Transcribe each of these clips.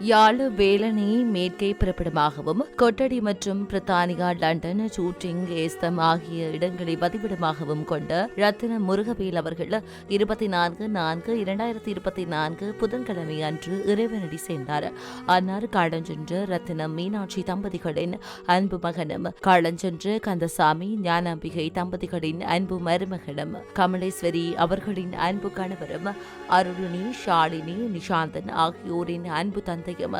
யாழ் வேலனை மேற்கை பிறப்பிடமாகவும் கொட்டடி மற்றும் பிரித்தானியா London shooting ஏஸ்தம் ஆகிய இடங்களை பதிவிடமாகவும் கொண்ட ரத்தின முருகவேல் அவர்கள் இருபத்தி நான்கு நான்கு இரண்டாயிரத்தி இருபத்தி நான்கு புதன்கிழமை அன்று இறைவனடி சேர்ந்தார். அன்னார் காலஞ்சென்ற ரத்தினம் மீனாட்சி தம்பதிகளின் அன்பு மகனும் காலஞ்சென்ற கந்தசாமி ஞானாம்பிகை தம்பதிகளின் அன்பு மருமகனும் கமலேஸ்வரி அவர்களின் அன்பு கணவரும் அருளினி ஷாலினி நிஷாந்தன் ஆகியோரின் அன்பு தந்தை தந்தையும்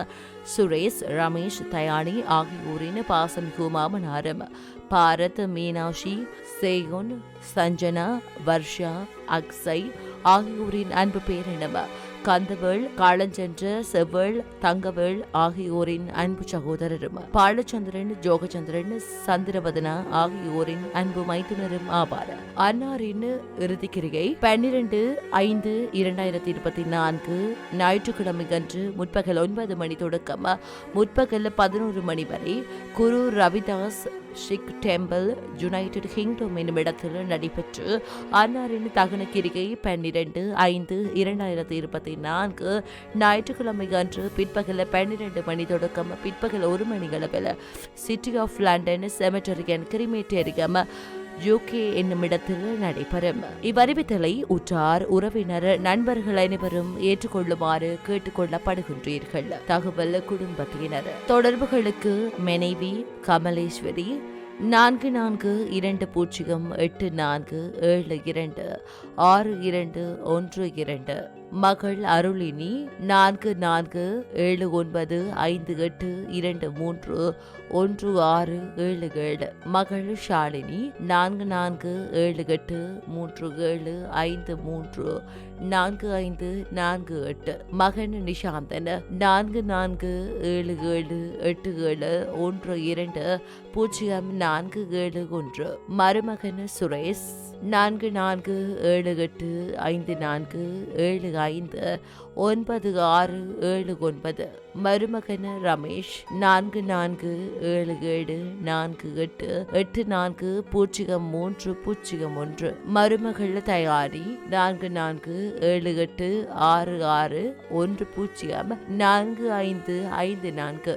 சுரேஷ் ரமேஷ் தயானி ஆகியோரின் பாசமிகு மாமனாரும் பாரத் மீனாட்சி சேகுன் சஞ்சனா வர்ஷா அக்ஸை ஆகியோரின் அன்பு பேரினம். கந்தவேள் காலஞ்சென்ற செவ்வேள் தங்கவேள் ஆகியோரின் அன்பு சகோதரரும். பாலச்சந்திரன் ஜோகச்சந்திரன் சந்திரவதனா ஆகியோரின் அன்பு மைத்துனரும் ஆவார். அன்னாரின் இறுதிக்கிரியை பன்னிரண்டு ஐந்து இரண்டாயிரத்தி இருபத்தி நான்கு ஞாயிற்றுக்கிழமை அன்று முற்பகல் ஒன்பது மணி தொடக்கம். முற்பகல் பதினோரு மணி வரை Guru Ravidas Sikh temple United Kingdom என்னும் இடத்தில் நடைபெற்று அன்னாரின் தகன கிரிகை பன்னிரண்டு ஐந்து இரண்டாயிரத்தி இருபத்தி நான்கு ஞாயிற்றுக்கிழமை அன்று பிற்பகல் பன்னிரண்டு மணி தொடக்கம் பிற்பகல் ஒரு மணி அளவில் City of London cemetery and crematorium UK என்னும் இடத்தில் நடைபெறும். இவ்வறிவித்தலை உற்றார் உறவினர் நண்பர்கள் அனைவரும் ஏற்றுக்கொள்ளுமாறு கேட்டுக்கொள்ளப்படுகின்றீர்கள். தகவல் குடும்பத்தினர். தொடர்புகளுக்கு மனைவி கமலேஸ்வரி நான்கு நான்கு இரண்டு பூஜ்ஜியம் எட்டு நான்கு ஏழு இரண்டு ஆறு இரண்டு ஒன்று இரண்டு. மகள் அருளினி நான்கு நான்கு ஏழு ஒன்பது ஐந்து எட்டு இரண்டு மூன்று ஒன்று ஆறு ஏழு ஏழு. மகள் ஷாலினி நான்கு நான்கு ஏழு எட்டு மூன்று ஏழு ஐந்து மூன்று நான்கு ஐந்து நான்கு எட்டு. மகன் நிஷாந்தன் நான்கு நான்கு ஏழு ஏழு எட்டு ஏழு ஒன்று இரண்டு பூஜ்ஜியம் நான்கு ஏழு ஒன்று. மருமகன் சுரேஷ் நான்கு நான்கு ஏழு எட்டு ஐந்து நான்கு ஏழு ஐந்து ஒன்பது ஆறு ஏழு ஒன்பது. மருமகன் ரமேஷ் நான்கு நான்கு ஏழு ஏழு நான்கு எட்டு எட்டு நான்கு பூஜ்ஜியம் மூன்று பூஜ்ஜியம் ஒன்று. மருமகள் தயாரி நான்கு நான்கு ஏழு எட்டு ஆறு ஆறு ஒன்று பூஜ்ஜியம் நான்கு ஐந்து ஐந்து நான்கு.